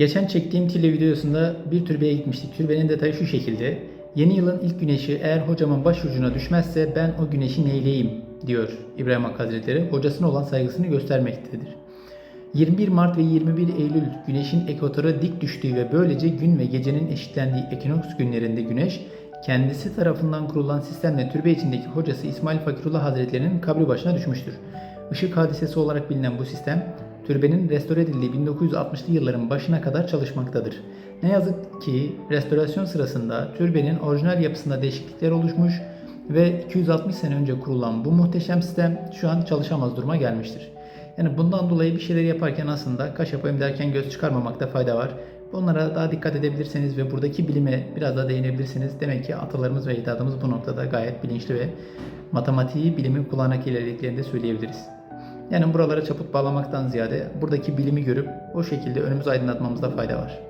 Geçen çektiğim Tile videosunda bir türbeye gitmiştik. Türbenin detayı şu şekilde. Yeni yılın ilk güneşi eğer hocamın başucuna düşmezse ben o güneşi neyleyeyim diyor İbrahim Hakkı Hazretleri. Hocasına olan saygısını göstermektedir. 21 Mart ve 21 Eylül güneşin ekvatora dik düştüğü ve böylece gün ve gecenin eşitlendiği ekinoks günlerinde güneş kendisi tarafından kurulan sistemle türbe içindeki hocası İsmail Fakirullah Hazretlerinin kabri başına düşmüştür. Işık hadisesi olarak bilinen bu sistem türbenin restore edildiği 1960'lı yılların başına kadar çalışmaktadır. Ne yazık ki restorasyon sırasında türbenin orijinal yapısında değişiklikler oluşmuş ve 260 sene önce kurulan bu muhteşem sistem şu an çalışamaz duruma gelmiştir. Yani bundan dolayı bir şeyler yaparken aslında kaş yapayım derken göz çıkarmamakta fayda var. Bunlara daha dikkat edebilirseniz ve buradaki bilime biraz daha değinebilirsiniz. Demek ki atalarımız ve ecdadımız bu noktada gayet bilinçli ve matematiği bilimin kullanarak ilerlediklerini de söyleyebiliriz. Yani buralara çaput bağlamaktan ziyade buradaki bilimi görüp o şekilde önümüzü aydınlatmamızda fayda var.